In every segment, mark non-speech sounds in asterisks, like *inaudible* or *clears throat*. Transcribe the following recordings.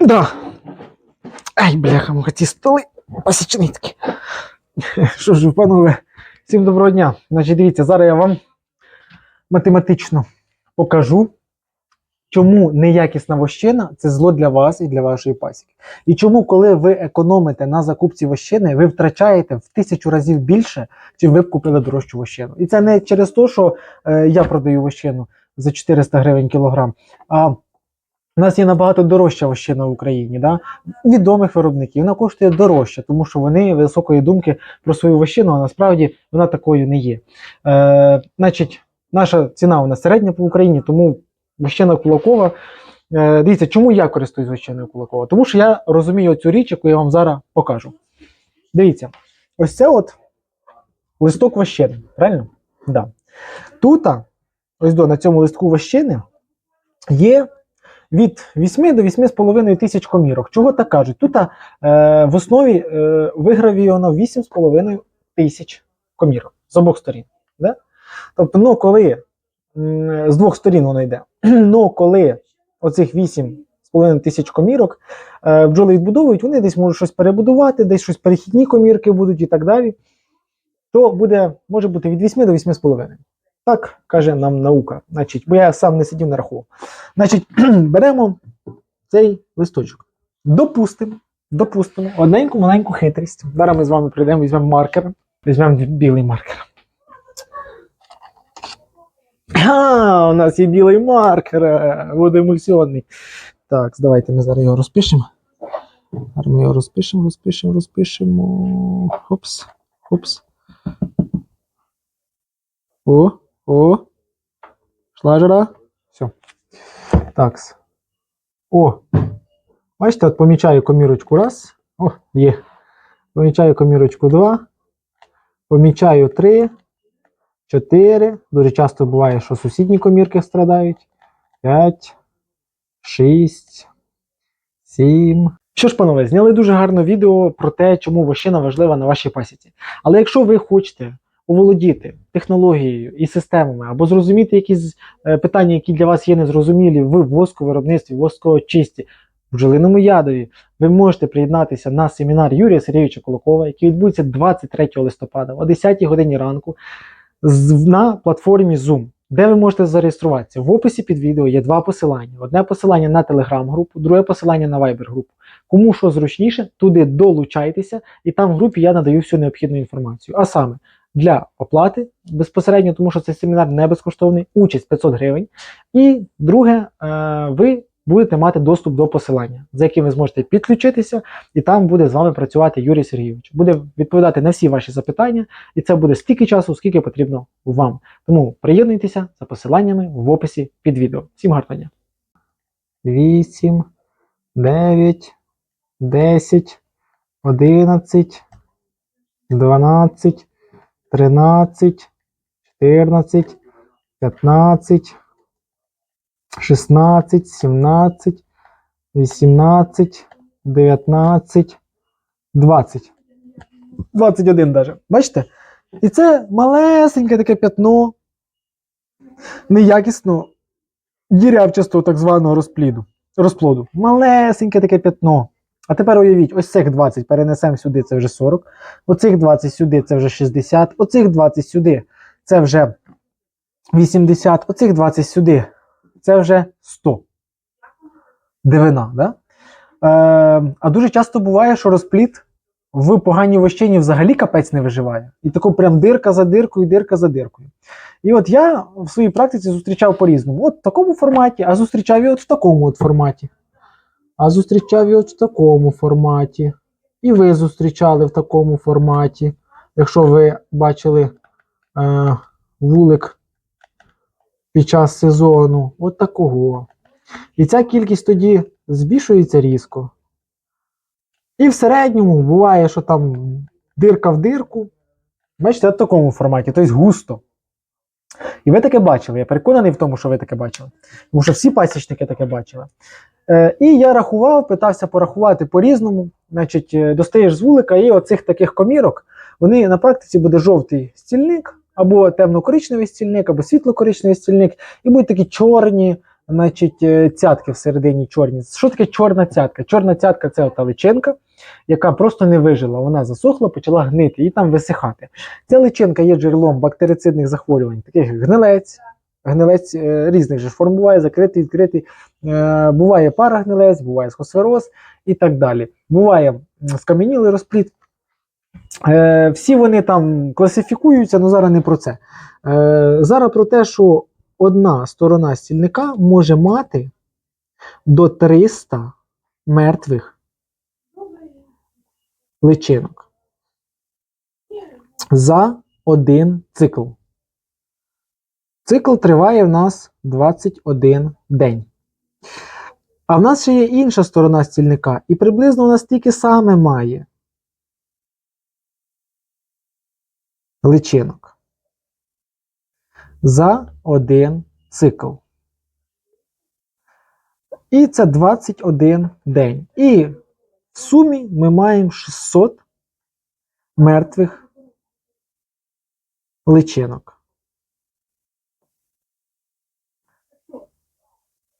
Да. Ай, бляха, муха, ці столи пасічницькі. Що ж, панове, всім доброго дня. Значить, дивіться, зараз я вам математично покажу, чому неякісна вощина це зло для вас і для вашої пасіки. І чому, коли ви економите на закупці вощини, ви втрачаєте в тисячу разів більше, чим ви б купили дорожчу вощину. І це не через те, що е, я продаю вощину за 400 гривень кілограм, а у нас є набагато дорожча вощина в Україні, да? відомих виробників. Вона коштує дорожче, тому що вони високої думки про свою вощину, а насправді вона такою не є. Е, значить, наша ціна у нас середня по Україні, тому вощина кулакова. Е, дивіться, чому я користуюсь вощиною кулакова? Тому що я розумію цю річ, яку я вам зараз покажу. Дивіться, ось це от листок вощини, правильно? Да. Тут, ось до, на цьому листку вощини є від 8 до 8,5 тисяч комірок. Чого так кажуть? Тут е, в основі е, вигравійовано 8,5 тисяч комірок з обох сторін. Да? Тобто, ну, коли з двох сторін воно йде, *clears throat* ну, коли оцих 8,5 тисяч комірок е, бджоли відбудовують, вони десь можуть щось перебудувати, десь щось перехідні комірки будуть і так далі, то буде, може бути від 8 до 8,5. Так каже нам наука. Значить, бо я сам не сидів не рахував. Значить, *clears throat* беремо цей листочок. Допустимо, допустимо одненьку маленьку хитрість. Зараз ми з вами прийдемо, візьмемо маркер. Візьмемо білий маркер. А, у нас є білий маркер, е, водоемульсіонний. Так, давайте ми зараз його розпишемо. Зараз ми його розпишемо, розпишемо, розпишемо. Хопс, хопс. О, о. Шлажера. Все. Такс. О. Бачите, от помічаю комірочку раз. О, є. Помічаю комірочку два. Помічаю три. Чотири. Дуже часто буває, що сусідні комірки страдають. П'ять. Шість. Сім. Що ж, панове, зняли дуже гарне відео про те, чому вощина важлива на вашій пасіці. Але якщо ви хочете оволодіти технологією і системами, або зрозуміти якісь е, питання, які для вас є незрозумілі в восковиробництві, восковочисті, в бджолиному ядові, ви можете приєднатися на семінар Юрія Сергійовича Кулакова, який відбудеться 23 листопада о 10 годині ранку на платформі Zoom. Де ви можете зареєструватися? В описі під відео є два посилання: одне посилання на Telegram-групу, друге посилання на Viber-групу. Кому що зручніше, туди долучайтеся, і там в групі я надаю всю необхідну інформацію. А саме для оплати безпосередньо, тому що цей семінар не безкоштовний, участь 500 гривень. І друге, е, ви будете мати доступ до посилання, за яким ви зможете підключитися, і там буде з вами працювати Юрій Сергійович. Буде відповідати на всі ваші запитання, і це буде стільки часу, скільки потрібно вам. Тому приєднуйтеся за посиланнями в описі під відео. Всім гарного дня! 8, 9, 10, 11, 12, 13, 14, 15, 16, 17, 18, 19, 20. 21 даже. Бачите? І це малесеньке таке п'ятно неякісно дірявчастого так званого розпліду, розплоду. Малесеньке таке п'ятно. А тепер уявіть, ось цих 20 перенесемо сюди, це вже 40. Оцих 20 сюди це вже 60. Оцих 20 сюди це вже 80. Оцих 20 сюди це вже 100. Дивина, да? Е, а дуже часто буває, що розпліт в поганій вощині взагалі капець не виживає. І тако прям дирка за диркою, дирка за диркою. І от я в своїй практиці зустрічав по-різному. От в такому форматі, а зустрічав і от в такому от форматі. А зустрічав от в такому форматі. І ви зустрічали в такому форматі. Якщо ви бачили е, вулик під час сезону, от такого. І ця кількість тоді збільшується різко. І в середньому буває, що там дирка в дирку. Бачите, в такому форматі, тобто густо. І ви таке бачили. Я переконаний в тому, що ви таке бачили. Тому що всі пасічники таке бачили. Е, і я рахував, питався порахувати по-різному. Значить, е, достаєш з вулика, і оцих таких комірок, вони на практиці буде жовтий стільник, або темно-коричневий стільник, або світло-коричневий стільник, і будуть такі чорні, значить, е, цятки всередині чорні. Що таке чорна цятка? Чорна цятка це ота личинка, яка просто не вижила. Вона засохла, почала гнити і там висихати. Ця личинка є джерелом бактерицидних захворювань, таких гнилець. Гнилець е, різних же форм буває, закритий, відкритий. Е, буває парагнилець, буває схосфероз і так далі. Буває скам'янілий розпліт. Е, всі вони там класифікуються, але зараз не про це. Зараз про те, що одна сторона стільника може мати до 300 мертвих личинок за один цикл. Цикл триває в нас 21 день. А в нас ще є інша сторона стільника, і приблизно вона стільки саме має личинок за один цикл. І це 21 день. І в сумі ми маємо 600 мертвих личинок.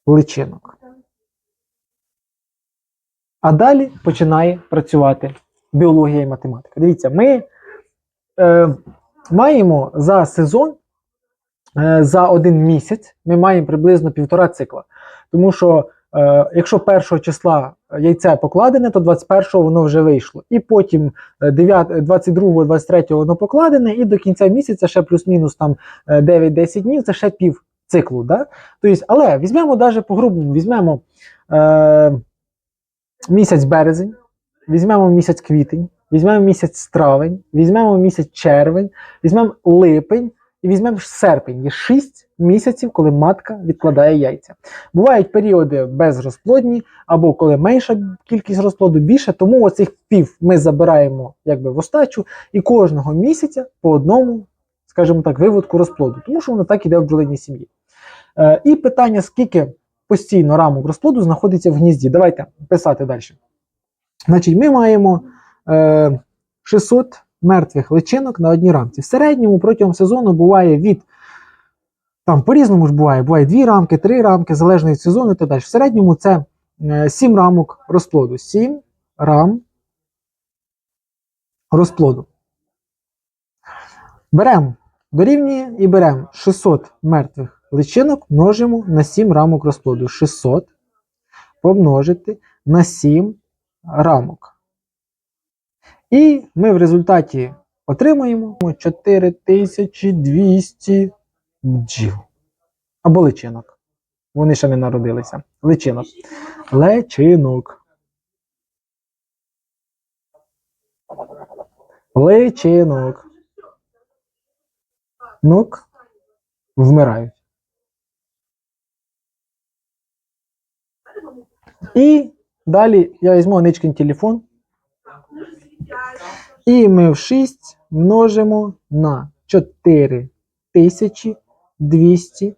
Личинок. А далі починає працювати біологія і математика. Дивіться, ми е, маємо за сезон, е, за один місяць, ми маємо приблизно півтора цикла. Тому що е, якщо 1 числа яйце покладене, то 21-го воно вже вийшло. І потім е, 9, 22-го, 23-го воно покладене, і до кінця місяця ще плюс-мінус там е, 9-10 днів, це ще пів циклу. Да? Тобто, але візьмемо навіть по-грубому, візьмемо е, місяць березень, візьмемо місяць квітень, візьмемо місяць травень, візьмемо місяць червень, візьмемо липень і візьмемо серпень. Є 6 місяців, коли матка відкладає яйця. Бувають періоди безрозплодні, або коли менша кількість розплоду більше, тому оцих пів ми забираємо якби в остачу, і кожного місяця по одному, скажімо так, виводку розплоду, тому що воно так іде в бджолиній сім'ї. Е, і питання, скільки постійно рамок розплоду знаходиться в гнізді. Давайте писати далі. Значить, ми маємо е, 600 мертвих личинок на одній рамці. В середньому протягом сезону буває від там по-різному ж буває, буває 2 рамки, 3 рамки, залежно від сезону і так далі. В середньому це е, 7 рамок розплоду. 7 рам розплоду. Беремо, дорівнює і беремо 600 мертвих личинок, множимо на 7 рамок розплоду. 600 помножити на 7 рамок. І ми в результаті отримуємо 4200 бджіл. Або личинок. Вони ще не народилися. Личинок. Личинок. Личинок. Нук. Вмирають. І далі я візьму Аничкин телефон. І ми в 6 множимо на 4200,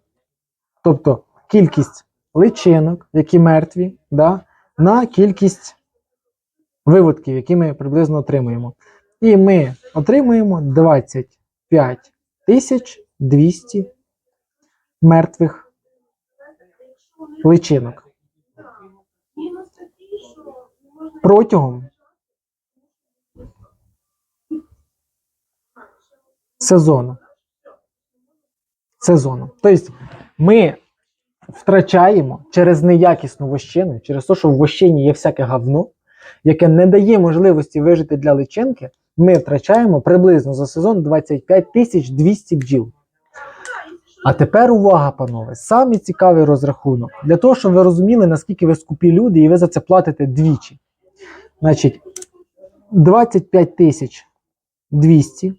тобто кількість личинок, які мертві, да, на кількість виводків, які ми приблизно отримуємо. І ми отримуємо 25 200 мертвих личинок. Протягом сезону. Сезону. Тобто ми втрачаємо через неякісну вощину, через те, що в вощині є всяке говно, яке не дає можливості вижити для личинки, ми втрачаємо приблизно за сезон 25 тисяч 200 бджіл. А тепер увага, панове, самий цікавий розрахунок. Для того, щоб ви розуміли, наскільки ви скупі люди, і ви за це платите двічі. Значить, 25 тисяч 200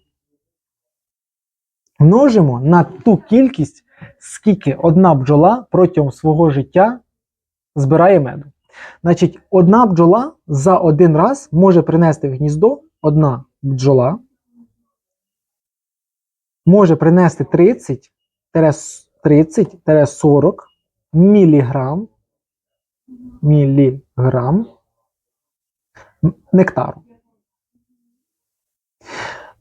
множимо на ту кількість, скільки одна бджола протягом свого життя збирає меду. Значить, одна бджола за один раз може принести в гніздо одна бджола може принести 30 30-40 міліграм, міліграм нектару.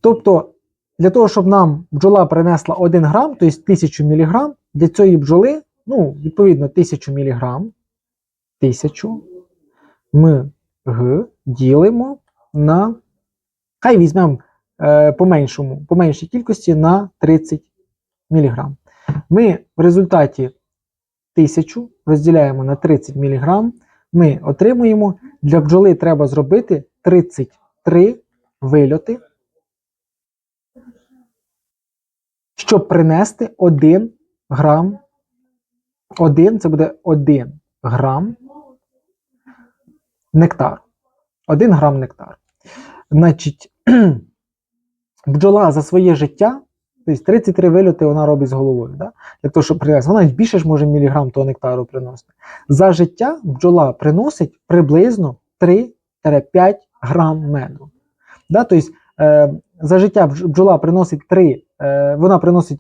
Тобто, для того, щоб нам бджола принесла 1 грам, тобто 1000 міліграм, для цієї бджоли ну, відповідно, 1000 мг, 1000 мг ділимо на, хай візьмемо е, по меншому, по меншій кількості на 30 мг. Ми в результаті 1000 розділяємо на 30 мг, ми отримуємо, для бджоли треба зробити 33 вильоти, щоб принести 1 грам. 1 це буде 1 грам нектару. 1 грам нектару. Значить, *clears throat* бджола за своє життя, тобто 33 вильоти вона робить з головою. Да? Для того, щоб принести. Вона більше ж може міліграм того нектару приносити. За життя бджола приносить приблизно 3-5 грам меду. Да? Тобто, е, за життя бджола приносить 3, е, вона приносить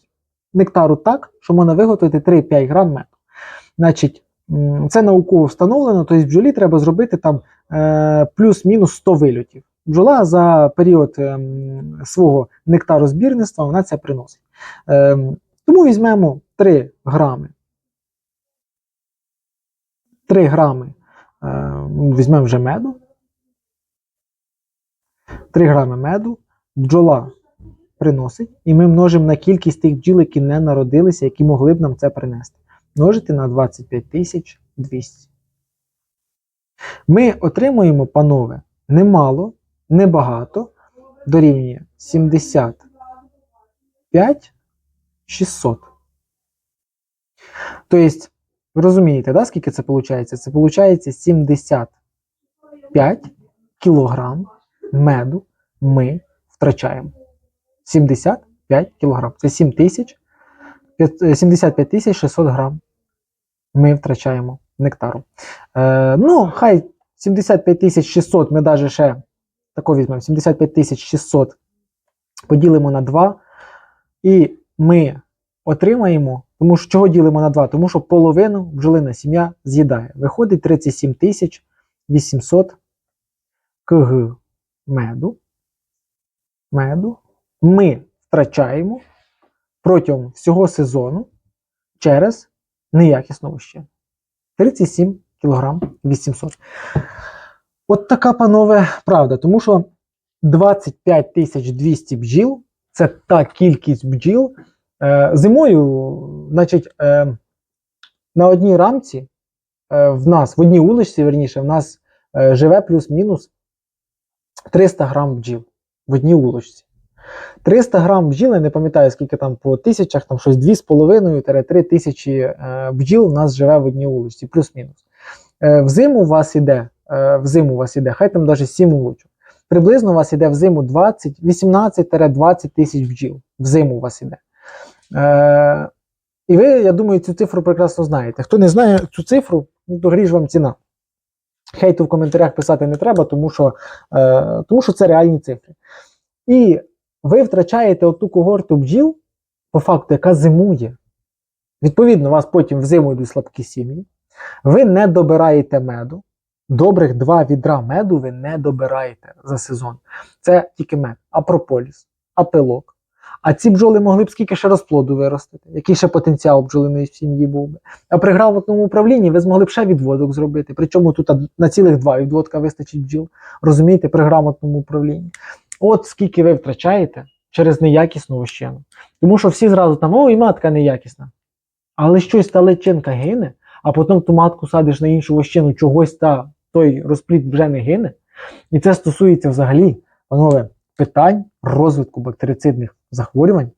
нектару так, що можна виготовити 3-5 грам меду. Значить, це науково встановлено, тобто бджолі треба зробити там е, плюс-мінус 100 вильотів. Бджола за період ем, свого нектарозбірництва вона це приносить. Ем, тому візьмемо 3 грами. 3 грами е, візьмемо вже меду. 3 грами меду. Бджола приносить, і ми множимо на кількість тих бджіл, які не народилися, які могли б нам це принести. Множити на 25 тисяч 200. Ми отримуємо, панове, немало, небагато, дорівнює 75 600. Тобто, ви розумієте, да, скільки це виходить? Це виходить 75 кілограм меду ми втрачаємо. 75 кілограм. Це 7 тисяч, е, 75 тисяч 600 грам ми втрачаємо нектару. Е, ну, хай 75 тисяч 600 ми навіть ще тако візьмемо. 75 600 поділимо на 2. І ми отримаємо, тому що чого ділимо на 2? Тому що половину бджолина сім'я з'їдає. Виходить 37 800 кг меду. Меду ми втрачаємо протягом всього сезону через неякісну вощину. 37 кг 800. От така, панове, правда. Тому що 25 200 бджіл це та кількість бджіл. Е, зимою, значить, е, на одній рамці е, в нас, в одній уличці, верніше, в нас е, живе плюс-мінус 300 грам бджіл в одній улочці. 300 грам бджіл, я не пам'ятаю, скільки там по тисячах, там щось 2,5-3 тисячі е, бджіл у нас живе в одній улочці, плюс-мінус. Е, взиму у вас іде, взиму у вас іде, хай там навіть 7 улочок. Приблизно у вас іде взиму 20, 18-20 тисяч бджіл. Взиму у вас іде. Е, і ви, я думаю, цю цифру прекрасно знаєте. Хто не знає цю цифру, ну, то гріш вам ціна. Хейту в коментарях писати не треба, тому що, е, тому що це реальні цифри. І ви втрачаєте оту когорту бджіл, по факту, яка зимує. Відповідно, у вас потім взиму йдуть слабкі сім'ї. Ви не добираєте меду. Добрих два відра меду ви не добираєте за сезон. Це тільки мед, а прополіс, а ці бджоли могли б скільки ще розплоду виростити, який ще потенціал бджолиної сім'ї був би. А при грамотному управлінні ви змогли б ще відводок зробити. Причому тут на цілих два відводка вистачить бджіл. Розумієте, при грамотному управлінні. От скільки ви втрачаєте через неякісну вощину. Тому що всі зразу там, ой, матка неякісна. Але щось та личинка гине, а потім ту матку садиш на іншу вощину, чогось та той розплід вже не гине. І це стосується взагалі, панове, питань розвитку бактерицидних захворювань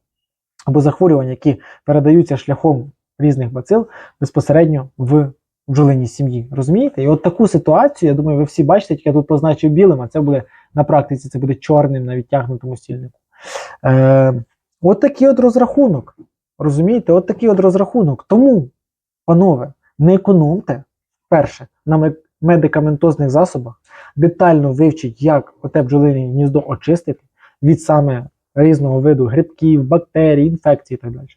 або захворювань, які передаються шляхом різних бацил безпосередньо в бджолиній сім'ї. Розумієте? І от таку ситуацію, я думаю, ви всі бачите, тільки я тут позначив білим, а це буде на практиці, це буде чорним на відтягнутому стільнику. Е, от такий от розрахунок. Розумієте, от такий от розрахунок. Тому, панове, не економте, перше, на медикаментозних засобах, детально вивчіть, як оте бджолине гніздо очистити від саме різного виду грибків, бактерій, інфекцій і так далі.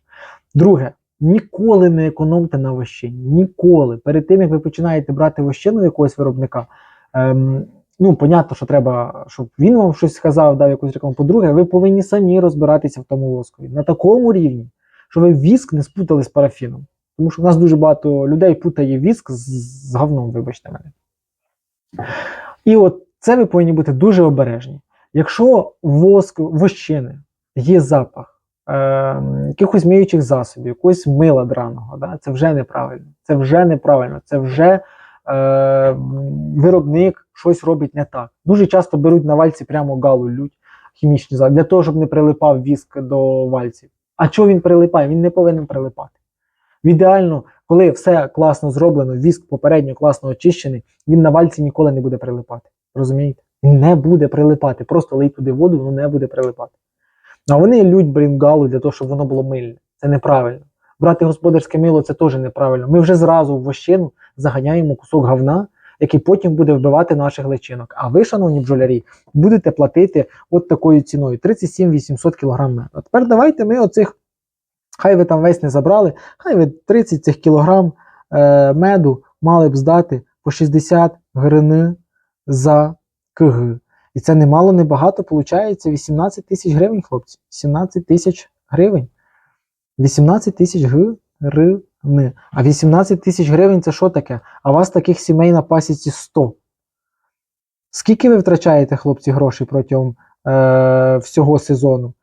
Друге, ніколи не економте на вощині. Ніколи. Перед тим, як ви починаєте брати вощину якогось виробника, ем, ну, понятно, що треба, щоб він вам щось сказав, дав якусь рекламу. По-друге, ви повинні самі розбиратися в тому воскові на такому рівні, що ви віск не спутали з парафіном. Тому що в нас дуже багато людей путає віск з, з говном, вибачте мене. І от це ви повинні бути дуже обережні. Якщо воск, вощини є запах е, якихось миючих засобів, якогось мила драного, да, це вже неправильно. Це вже неправильно, це вже е, виробник щось робить не так. Дуже часто беруть на вальці прямо галу лють хімічні засоби, для того, щоб не прилипав віск до вальців. А чого він прилипає? Він не повинен прилипати. Ідеально, коли все класно зроблено, віск попередньо класно очищений, він на вальці ніколи не буде прилипати. Розумієте? Він не буде прилипати. Просто лий туди воду, воно не буде прилипати. А вони лють блін, галу для того, щоб воно було мильне. Це неправильно. Брати господарське мило це теж неправильно. Ми вже зразу в вощину заганяємо кусок говна, який потім буде вбивати наших личинок. А ви, шановні бджолярі, будете платити от такою ціною 37 800 кг. А тепер давайте ми оцих, хай ви там весь не забрали, хай ви 30 цих кілограм е, меду мали б здати по 60 гривень за КГ. І це немало небагато, виходить 18 тисяч гривень, хлопці. 17 тисяч гривень. 18 тисяч гривень. А 18 тисяч гривень це що таке? А у вас таких сімей на пасіці 100. Скільки ви втрачаєте, хлопці, грошей протягом е, всього сезону?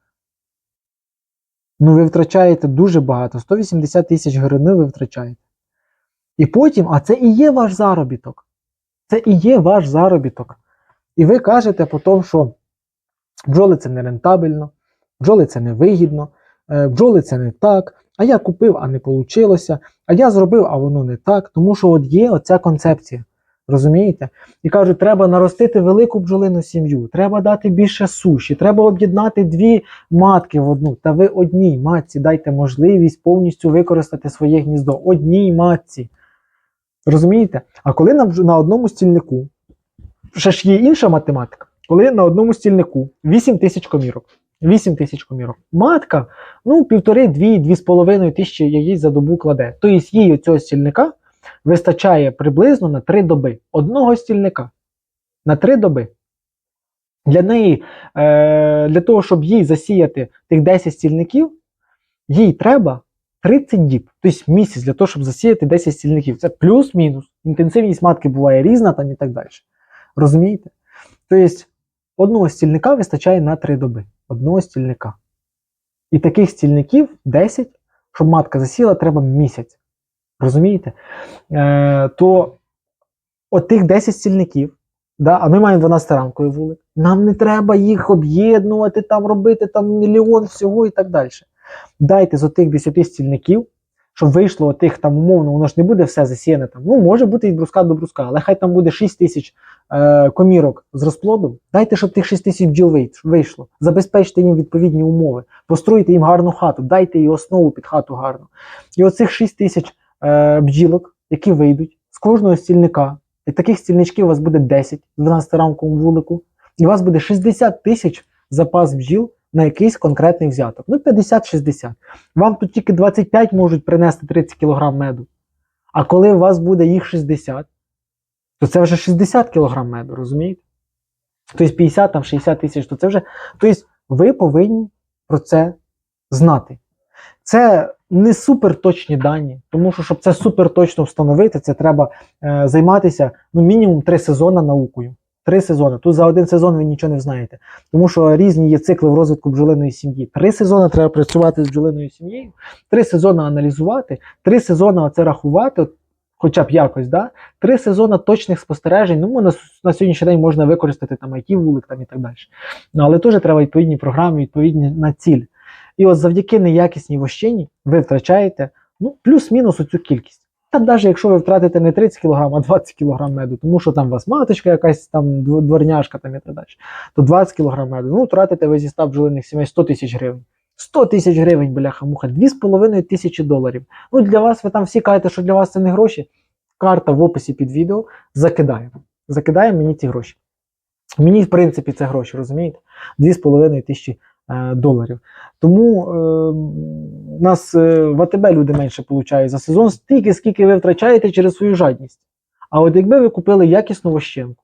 Ну, ви втрачаєте дуже багато. 180 тисяч гривень ви втрачаєте. І потім, а це і є ваш заробіток. Це і є ваш заробіток. І ви кажете потім, що бджоли це не рентабельно, бджоли це не вигідно, е, бджоли це не так, а я купив, а не вийшло, а я зробив, а воно не так. Тому що от є оця концепція. Розумієте? І кажуть, треба наростити велику бджолину сім'ю, треба дати більше суші, треба об'єднати дві матки в одну. Та ви одній матці дайте можливість повністю використати своє гніздо. Одній матці. Розумієте? А коли на, на одному стільнику, ще ж є інша математика, коли на одному стільнику 8 тисяч комірок. 8 тисяч комірок. Матка, ну, півтори, дві, дві з половиною тисячі яєць за добу кладе. Тобто їй цього стільника вистачає приблизно на 3 доби. Одного стільника. На 3 доби. Для неї, е, для того, щоб їй засіяти тих 10 стільників, їй треба 30 діб, тобто місяць для того, щоб засіяти 10 стільників. Це плюс-мінус. Інтенсивність матки буває різна там і так далі. Розумієте? Тобто, одного стільника вистачає на 3 доби. Одного стільника. І таких стільників 10, щоб матка засіла, треба місяць. Розумієте? Е, то от тих 10 стільників, да, а ми маємо 12 рамковий вулик, нам не треба їх об'єднувати, там робити там мільйон всього і так далі. Дайте з отих 10 стільників, щоб вийшло отих там умовно, воно ж не буде все засіяне там. Ну, може бути від бруска до бруска, але хай там буде 6 тисяч е, комірок з розплодом. Дайте, щоб тих 6 тисяч бджіл вийшло. Забезпечте їм відповідні умови, постройте їм гарну хату, дайте їй основу під хату гарну. І оцих 6 тисяч е, бджілок, які вийдуть з кожного стільника, і таких стільничків у вас буде 10 в 12-рамковому вулику, і у вас буде 60 тисяч запас бджіл на якийсь конкретний взяток. Ну, 50-60. Вам тут тільки 25 можуть принести 30 кг меду. А коли у вас буде їх 60, то це вже 60 кг меду, розумієте? Тобто 50-60 тисяч, то це вже. Тобто ви повинні про це знати. Це не супер точні дані, тому що, щоб це супер точно встановити, це треба е, займатися ну, мінімум 3 сезони наукою. Три сезони. Тут за один сезон ви нічого не знаєте. Тому що різні є цикли в розвитку бджолиної сім'ї. Три сезони треба працювати з бджолиною сім'єю, три сезони аналізувати, три сезони це рахувати, хоча б якось, да? три сезони точних спостережень. Ну, на, на сьогоднішній день можна використати там IT вулик там і так далі. Ну, але теж треба відповідні програми, відповідні на ціль. І от завдяки неякісній вощині ви втрачаєте ну, плюс-мінус оцю кількість. Та навіть якщо ви втратите не 30 кг, а 20 кг меду, тому що там у вас маточка якась там дво- дворняшка там і так далі, то 20 кг меду, ну втратите ви зі 100 бджолиних сімей 100 тисяч гривень. 100 тисяч гривень, бляха-муха, 2,5 тисячі доларів. Ну для вас, ви там всі кажете, що для вас це не гроші. Карта в описі під відео закидаємо. Закидаємо мені ці гроші. Мені, в принципі, це гроші, розумієте? 2,5 тисячі доларів. Тому е, у нас е, в АТБ люди менше получають за сезон стільки, скільки ви втрачаєте через свою жадність. А от якби ви купили якісну вощенку,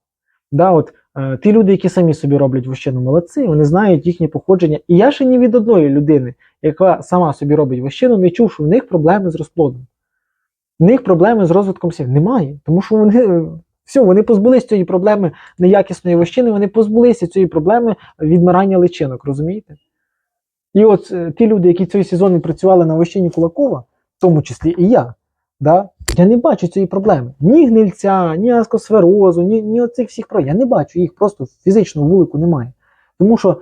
да, от, е, ті люди, які самі собі роблять вощину, молодці, вони знають їхнє походження. І я ще ні від одної людини, яка сама собі робить вощину, не чув, що в них проблеми з розплодом. В них проблеми з розвитком сім'ї немає, тому що вони е, все, вони позбулися цієї проблеми неякісної вощини, вони позбулися цієї проблеми відмирання личинок, розумієте? І от е, ті люди, які цей сезон працювали на вощині Кулакова, в тому числі і я, да, я не бачу цієї проблеми. Ні гнильця, ні аскосферозу, ні, ні оцих всіх про. Я не бачу їх просто фізично вулику немає. Тому що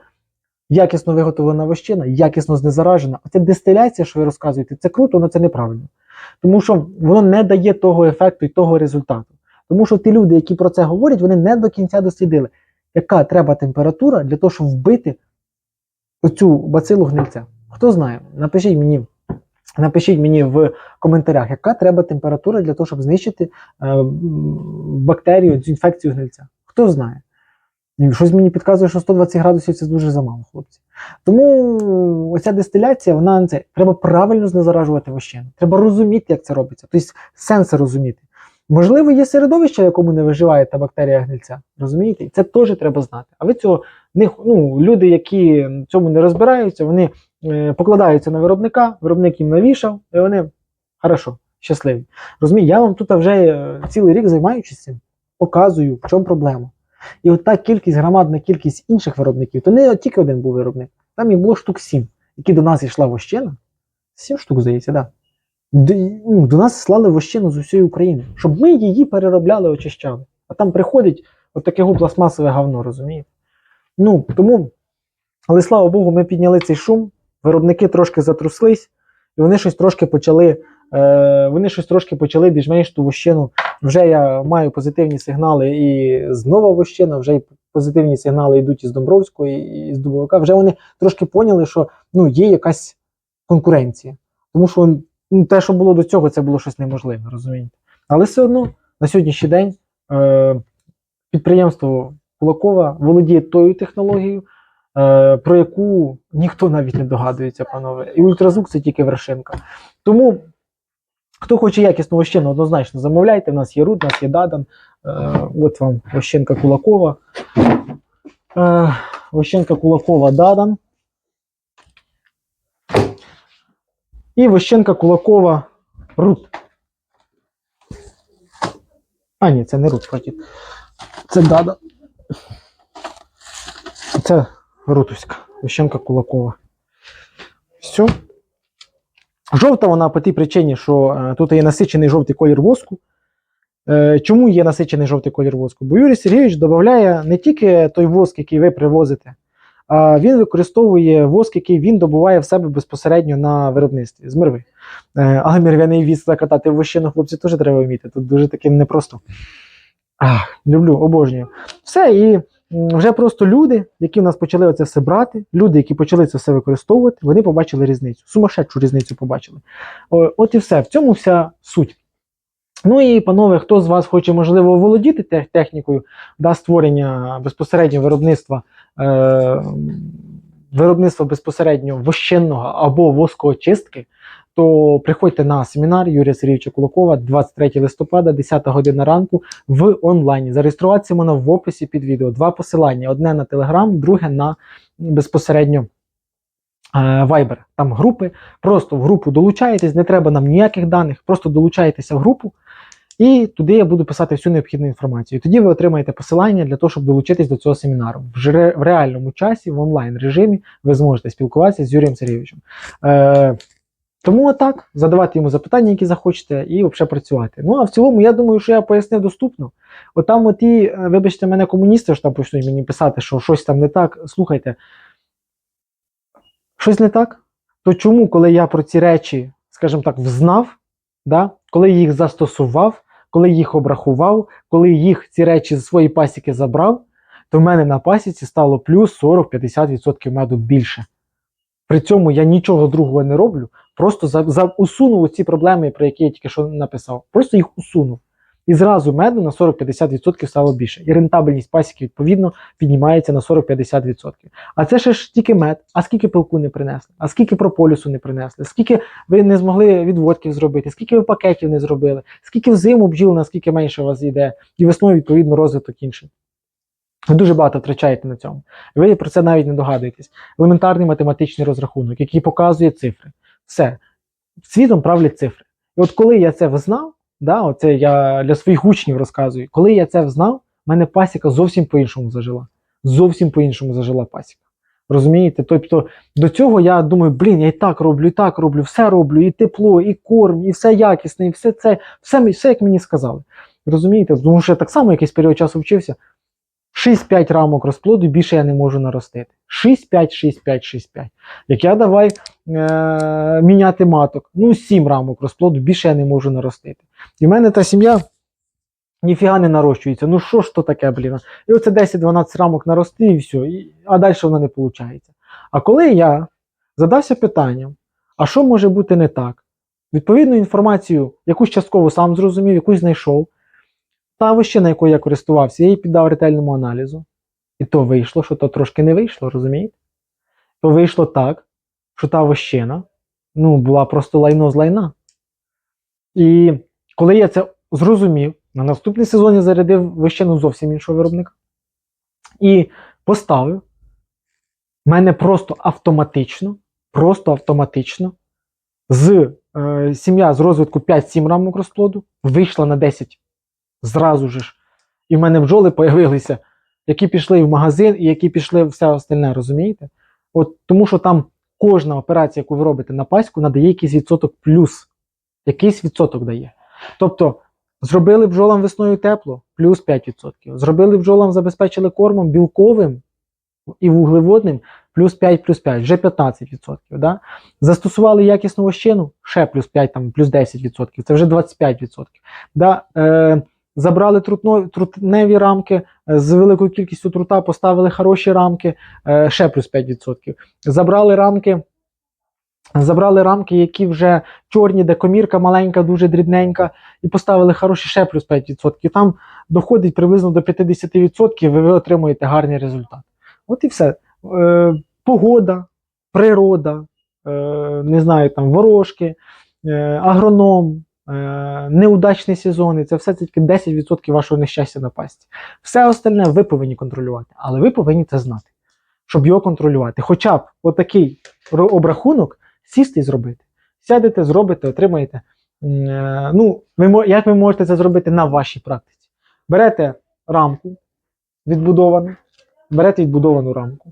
якісно виготовлена вощина, якісно знезаражена. Оця дистиляція, що ви розказуєте, це круто, але це неправильно. Тому що воно не дає того ефекту і того результату. Тому що ті люди, які про це говорять, вони не до кінця дослідили, яка треба температура для того, щоб вбити оцю бацилу гнильця. Хто знає, напишіть мені. Напишіть мені в коментарях, яка треба температура для того, щоб знищити е, бактерію, цю інфекцію гнильця. Хто знає? Щось мені підказує, що 120 градусів це дуже замало, хлопці. Тому оця дистиляція, вона це треба правильно знезаражувати вощину. Треба розуміти, як це робиться. Тобто сенси розуміти. Можливо, є середовище, в якому не виживає та бактерія гнильця. Розумієте? Це теж треба знати. А ви цього не ну, люди, які цьому не розбираються, вони е, покладаються на виробника, виробник їм навішав, і вони хорошо, щасливі. Розумієте, я вам тут вже е, цілий рік займаючись цим, показую, в чому проблема. І от та кількість, громадна кількість інших виробників, то не тільки один був виробник, там їх було штук сім, які до нас йшла вощина. Сім штук, здається, так. Да. До, ну, нас слали вощину з усієї України, щоб ми її переробляли, очищали. А там приходить от таке пластмасове говно, розумієте? Ну, тому, але слава Богу, ми підняли цей шум, виробники трошки затруслись, і вони щось трошки почали, е, вони щось трошки почали більш-менш ту вощину. Вже я маю позитивні сигнали і з Нова Вощина, вже й позитивні сигнали йдуть із Домбровського, і з Дубовика. Вже вони трошки поняли, що ну, є якась конкуренція. Тому що те, що було до цього, це було щось неможливе, розумієте? Але все одно на сьогоднішній день е, підприємство Кулакова володіє тою технологією, е, про яку ніхто навіть не догадується, панове. І ультразвук це тільки вершинка. Тому, хто хоче якісну вощину, однозначно замовляйте. У нас є руд, у нас є дадан. Е, от вам вощинка Кулакова. Е, вощинка Кулакова Дадан. І вощинка Кулакова Рут. А, ні, це не Рут, хватить. Це Дадан. Це Рутуська, Вищенка Кулакова. Все. Жовта вона по тій причині, що е, тут є насичений жовтий колір воску. Е, чому є насичений жовтий колір воску? Бо Юрій Сергійович додає не тільки той воск, який ви привозите, він використовує воск, який він добуває в себе безпосередньо на виробництві з мирви. Е, але мирвяний віз закатати в вощину, хлопці, теж треба вміти. Тут дуже таки непросто. Ах, люблю, обожнюю. Все, і вже просто люди, які в нас почали оце все брати, люди, які почали це все використовувати, вони побачили різницю. Сумасшедшу різницю побачили. От і все. В цьому вся суть. Ну і, панове, хто з вас хоче, можливо, володіти технікою да, створення безпосередньо виробництва, е, виробництва безпосередньо вощинного або воскоочистки, то приходьте на семінар Юрія Сергійовича Кулакова 23 листопада, 10 година ранку в онлайні. Зареєструватися можна в описі під відео. Два посилання: одне на Telegram, друге на безпосередньо Viber. Там групи. Просто в групу долучаєтесь, не треба нам ніяких даних, просто долучаєтеся в групу. І туди я буду писати всю необхідну інформацію. Тоді ви отримаєте посилання для того, щоб долучитись до цього семінару. В, в реальному часі, в онлайн режимі, ви зможете спілкуватися з Юрієм Сергійовичем. Е, тому так, задавати йому запитання, які захочете, і взагалі працювати. Ну а в цілому, я думаю, що я пояснив доступно. От там оті, е, вибачте мене, комуністи ж там почнуть мені писати, що щось там не так. Слухайте, щось не так? То чому, коли я про ці речі, скажімо так, взнав, да? коли їх застосував, коли їх обрахував, коли їх ці речі з своєї пасіки забрав, то в мене на пасіці стало плюс 40-50% меду більше. При цьому я нічого другого не роблю, просто за, за, усунув ці проблеми, про які я тільки що написав. Просто їх усунув. І зразу меду на 40-50% стало більше. І рентабельність пасіки, відповідно, піднімається на 40-50%. А це ще ж тільки мед. А скільки пилку не принесли? А скільки прополісу не принесли? Скільки ви не змогли відводків зробити? Скільки ви пакетів не зробили? Скільки взиму бджіл, наскільки менше у вас йде? І весною, відповідно, розвиток інший. Ви дуже багато втрачаєте на цьому. Ви про це навіть не догадуєтесь. Елементарний математичний розрахунок, який показує цифри. Все. Світом правлять цифри. І от коли я це взнав, да, оце я для своїх учнів розказую, коли я це взнав, в мене пасіка зовсім по-іншому зажила. Зовсім по-іншому зажила пасіка. Розумієте? Тобто до цього я думаю, блін, я і так роблю, і так роблю, все роблю, і тепло, і корм, і все якісне, і все це, все, все як мені сказали. Розумієте? Тому що я так само якийсь період часу вчився. 6-5 рамок розплоду більше я не можу наростити. 6-5, 6-5, 6-5. Як я давай е- міняти маток, ну 7 рамок розплоду більше я не можу наростити. І в мене та сім'я ніфіга не нарощується. Ну що ж то таке, блін? І оце 10-12 рамок нарости і все, і, а далі воно не виходить. А коли я задався питанням, а що може бути не так? Відповідну інформацію, якусь частково сам зрозумів, якусь знайшов. Та вищина, якою я користувався, я її піддав ретельному аналізу. І то вийшло, що то трошки не вийшло, розумієте? То вийшло так, що та вищина ну, була просто лайно з лайна. І коли я це зрозумів, на наступний сезон я зарядив вищину зовсім іншого виробника. І поставив, в мене просто автоматично, просто автоматично з е, сім'я з розвитку 5-7 рамок розплоду вийшла на 10 зразу ж. І в мене бджоли появилися, які пішли в магазин і які пішли все остальне, розумієте? От тому що там кожна операція, яку ви робите на паську, надає якийсь відсоток плюс. Якийсь відсоток дає. Тобто, зробили бджолам весною тепло, плюс 5%. Зробили бджолам, забезпечили кормом білковим і вуглеводним, плюс 5, плюс 5, вже 15%. Да? Застосували якісну вощину, ще плюс 5, там, плюс 10%, це вже 25%. Да? Е, забрали трутно, трутневі рамки е, з великою кількістю трута, поставили хороші рамки, е, ще плюс 5%. Забрали рамки, забрали рамки, які вже чорні, де комірка маленька, дуже дрібненька, і поставили хороші ще плюс 5%. Там доходить приблизно до 50%, і ви отримуєте гарний результат. От і все. Е, погода, природа, не знаю, там ворожки, агроном, е, неудачний сезон, і це все тільки 10% вашого нещастя на пасті. Все остальне ви повинні контролювати, але ви повинні це знати, щоб його контролювати. Хоча б отакий обрахунок сісти і зробити. Сядете, зробите, отримаєте. Е, Ну, ви, як ви можете це зробити на вашій практиці? Берете рамку відбудовану, берете відбудовану рамку.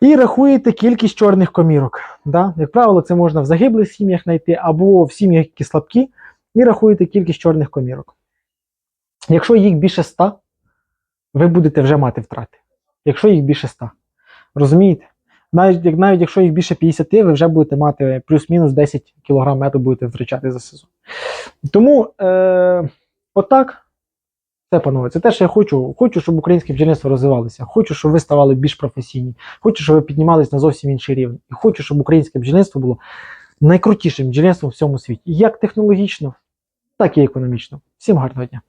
І рахуєте кількість чорних комірок. Да? Як правило, це можна в загиблих сім'ях знайти або в сім'ях, які слабкі, і рахуєте кількість чорних комірок. Якщо їх більше 100, ви будете вже мати втрати. Якщо їх більше 100. Розумієте? Навіть, навіть якщо їх більше 50, ви вже будете мати плюс-мінус 10 кг меду будете втрачати за сезон. Тому е, отак. Це, панове, це те, що я хочу. Хочу, щоб українське бджільництво розвивалося. Хочу, щоб ви ставали більш професійні. Хочу, щоб ви піднімались на зовсім інший рівень. І хочу, щоб українське бджільництво було найкрутішим бджільництвом в всьому світі. Як технологічно, так і економічно. Всім гарного дня!